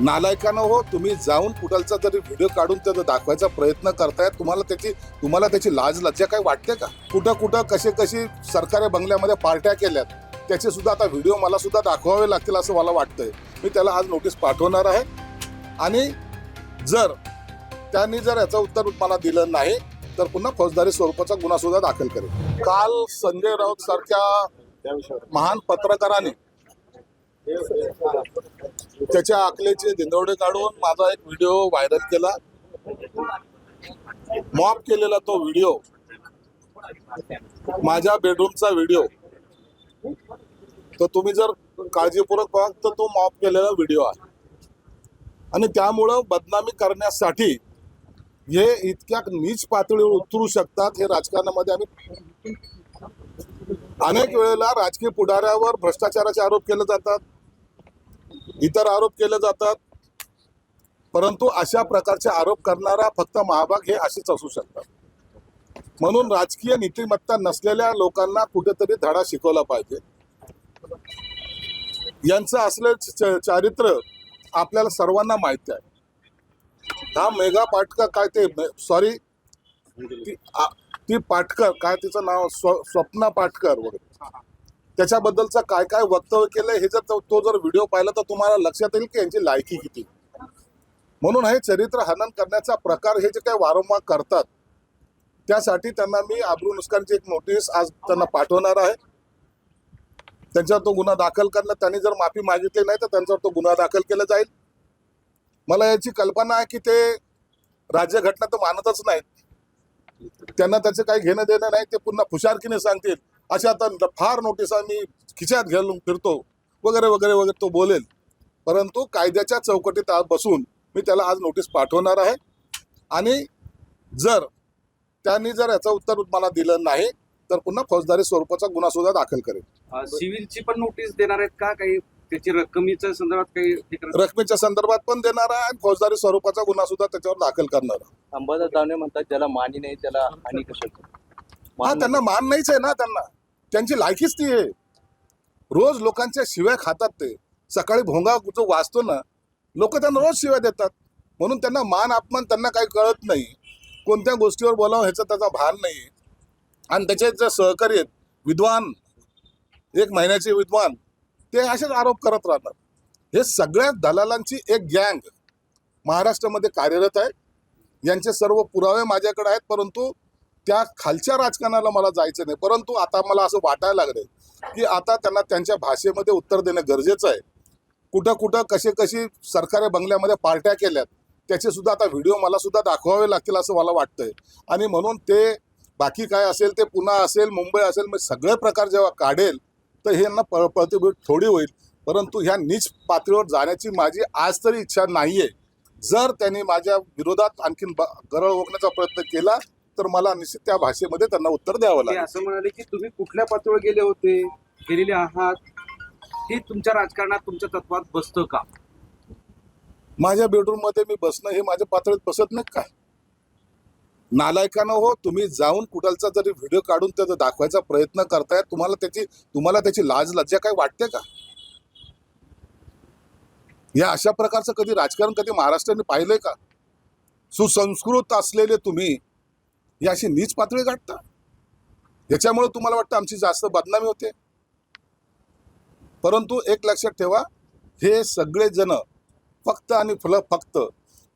नालायकानं हो तुम्ही जाऊन कुठलचा तरी व्हिडिओ काढून त्याचा दाखवायचा प्रयत्न करताय तुम्हाला त्याची तुम्हाला त्याची लाज लज्जा काय वाटते का? कुठं कुठं कसे कशी सरकारी बंगल्यामध्ये पार्ट्या केल्यात त्याचे सुद्धा आता व्हिडिओ मला सुद्धा दाखवावे लागतील असं मला वाटतंय. मी त्याला आज नोटीस पाठवणार आहे. आणि जर त्यांनी जर याचं उत्तर मला दिलं नाही तर पुन्हा फौजदारी स्वरूपाचा गुन्हा सुद्धा दाखल करेल. काल संजय राऊत सारख्या महान पत्रकाराने त्याच्या आकलेचे धिंदवडे काढून माझा एक व्हिडिओ व्हायरल केला. मॉप केलेला तो व्हिडिओ माझ्या बेडरूमचा व्हिडिओ. तर तुम्ही जर काळजीपूर्वक बघा तर तो मॉप केलेला व्हिडिओ आहे. आणि त्यामुळं बदनामी करण्यासाठी हे इतक्या नीच पातळीवर उतरू शकतात हे राजकारणामध्ये आम्ही अनेक वेळेला राजकीय पुढाऱ्यावर भ्रष्टाचाराचे आरोप केले जातात. इतर आरोप केले जातात. परंतु अशा प्रकारचे आरोप करणारा फक्त महाभाग हे असेच असू शकतात. म्हणून राजकीय नीतिमत्ता नसलेल्या लोकांना कुठेतरी धडा शिकवला पाहिजे. यांचं असले च- चारित्र्य आपल्याला सर्वांना माहिती आहे. हा मेघा पाटकर काय ते सॉरी ती ती पाटकर काय तिचं नाव स्व स्वप्ना पाटकर वगैरे. त्याच्याबद्दलचं काय काय वक्तव्य केलंय हे जर तो तो जर व्हिडिओ पाहिला तर तुम्हाला लक्षात येईल की यांची लायकी किती. म्हणून हे चरित्र हनन करण्याचा प्रकार हे जे काही वारंवार करतात त्यासाठी त्यांना मी आब्रू नुस्कानची एक नोटीस आज त्यांना पाठवणार आहे. त्यांच्यावर तो गुन्हा दाखल करणं त्यांनी जर माफी मागितली नाही तर त्यांच्यावर तो गुन्हा दाखल केला जाईल. मला याची कल्पना आहे की ते राज्यघटना तर मानतच नाहीत. त्यांना त्याचं काही घेणं देणं नाही ते पुन्हा खुशारकीने सांगतील. अशा आता फार नोटिसा मी खिच्यात घालून फिरतो. वगैरे वगैरे वगैरे तो बोलेल. परंतु कायद्याच्या चौकटीत आज बसून मी त्याला आज नोटीस पाठवणार आहे. आणि जर त्यांनी जर याचं उत्तर मला दिलं नाही तर पुन्हा फौजदारी स्वरूपाचा गुन्हा सुद्धा दाखल करेल. सिव्हिलची पण नोटीस देणार आहेत का? काही त्याची रक्कमीच्या संदर्भात काही? रकमेच्या संदर्भात पण देणार आहे आणि फौजदारी स्वरूपाचा गुन्हा सुद्धा त्याच्यावर दाखल करणार आहे. अंबादास दानवे म्हणतात ज्याला मानी नाही त्याला हानी कशाची हा त्यांना मान नाहीच आहे ना त्यांना. त्यांची लायकीच ती आहे. रोज लोकांच्या शिव्या खातात ते. सकाळी भोंगा जो वाचतो ना लोक त्यांना रोज शिव्या देतात. म्हणून त्यांना मान अपमान त्यांना काही कळत नाही. कोणत्या गोष्टीवर बोलावं ह्याचा त्याचा भान नाही. आणि त्याचे जे सहकारी आहेत विद्वान एक महिन्याचे विद्वान ते असेच आरोप करत राहतात. हे सगळ्या दलालांची एक गँग महाराष्ट्रामध्ये कार्यरत आहे. यांचे सर्व पुरावे माझ्याकडे आहेत परंतु त्या खालच्या राजकारणाला मला जायचं नाही. परंतु आता मला असं वाटायला लागले की आता त्यांना त्यांच्या भाषेमध्ये उत्तर देणं गरजेचं आहे. कुठं कुठं कसे कशी सरकारी बंगल्यामध्ये पार्ट्या केल्यात त्याचे सुद्धा आता व्हिडिओ मला सुद्धा दाखवावे लागतील असं मला वाटतंय. आणि म्हणून ते बाकी काय असेल ते पुन्हा असेल मुंबई असेल मग सगळे प्रकार जेव्हा काढेल तर हे यांना प प्रतिभूत थोडी होईल. परंतु ह्या नीच पातळीवर जाण्याची माझी आज तरी इच्छा नाही आहे जर त्यांनी माझ्या विरोधात आणखीन ब- गरळ ओकण्याचा प्रयत्न केला तर मला निश्चित त्या भाषेमध्ये त्यांना उत्तर द्यावं ते लागेल. असं म्हणाले की तुम्ही कुठल्या पातळीवर गेले होते? गेलेले आहात? हे तुमच्या राजकारणात तुमच्या तत्वात बसतं का? माझ्या बेडरूममध्ये मी बसणं हे माझ्या पातळीत बसत नाही काय नालायकानं हो तुम्ही जाऊन कुठलचा जरी व्हिडिओ काढून त्याचा दाखवायचा प्रयत्न करताय तुम्हाला त्याची तुम्हाला त्याची लाज लज्जा काय वाटते का? या अशा प्रकारचं कधी राजकारण कधी महाराष्ट्राने पाहिलंय का? सुसंस्कृत असलेले तुम्ही ही अशी नीच पातळी गाठता? याच्यामुळे तुम्हाला वाटतं आमची जास्त बदनामी होते? परंतु एक लक्षात ठेवा हे सगळे जण फक्त आणि फल फक्त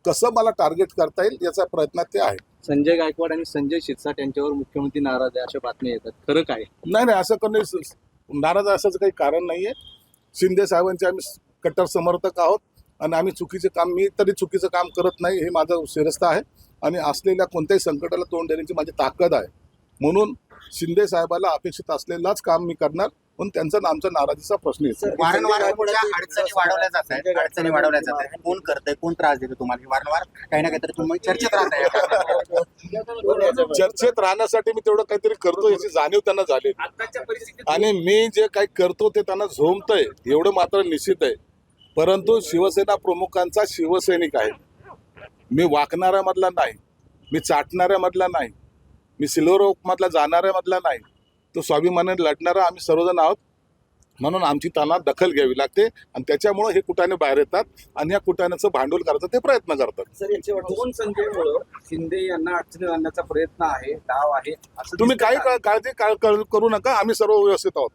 कसं मला टार्गेट करता येईल याचा प्रयत्न ते आहे संजय गायकवाड आणि संजय शिरसाट यांच्यावर मुख्यमंत्री नाराज आहे अशा बातम्या येतात. खरं काय? नाही नाही असं स- नाराज असायचं काही कारण नाहीये. शिंदे साहेबांचे आम्ही कट्टर समर्थक आहोत आणि आम्ही चुकीचे काम मी तरी चुकीचं काम करत नाही हे माझं शिरस्त आहे. आणि असलेल्या कोणत्याही संकटाला तोंड देण्याची माझी ताकद आहे. म्हणून शिंदे साहेबाला अपेक्षित असलेलाच काम मी करणार पण त्यांचा आमचा नाराजीचा प्रश्न येतो वारंवार तुमच्या अडचणी वाढवल्या जात आहेत. अडचणी वाढवल्या जात आहेत. कोण करतंय कोण त्रास देतो तुम्हाला? हे वारंवार काही ना काहीतरी तुम्ही चर्चेत राहण्यासाठी मी तेवढं काहीतरी करतो याची जाणीव त्यांना झाली. आणि मी जे काही करतो ते त्यांना झोमतंय एवढं मात्र निश्चित आहे. परंतु शिवसेना प्रमुखांचा शिवसैनिक आहे. मी वाकणाऱ्यामधला नाही. मी चाटणाऱ्यामधला नाही. मी सिल्वर मधला जाणाऱ्यामधला नाही. तो स्वाभिमानाने लढणारा आम्ही सर्वजण आहोत. म्हणून आमची त्यांना दखल घ्यावी लागते आणि त्याच्यामुळे हे कुटाने बाहेर येतात आणि या कुटाण्याचं भांडवल करायचं ते प्रयत्न करतात. दोन संजयमुळं शिंदे यांना अडचणी आणण्याचा प्रयत्न आहे डाव आहे असं तुम्ही काही काळजी करू नका आम्ही सर्व व्यवस्थित आहोत.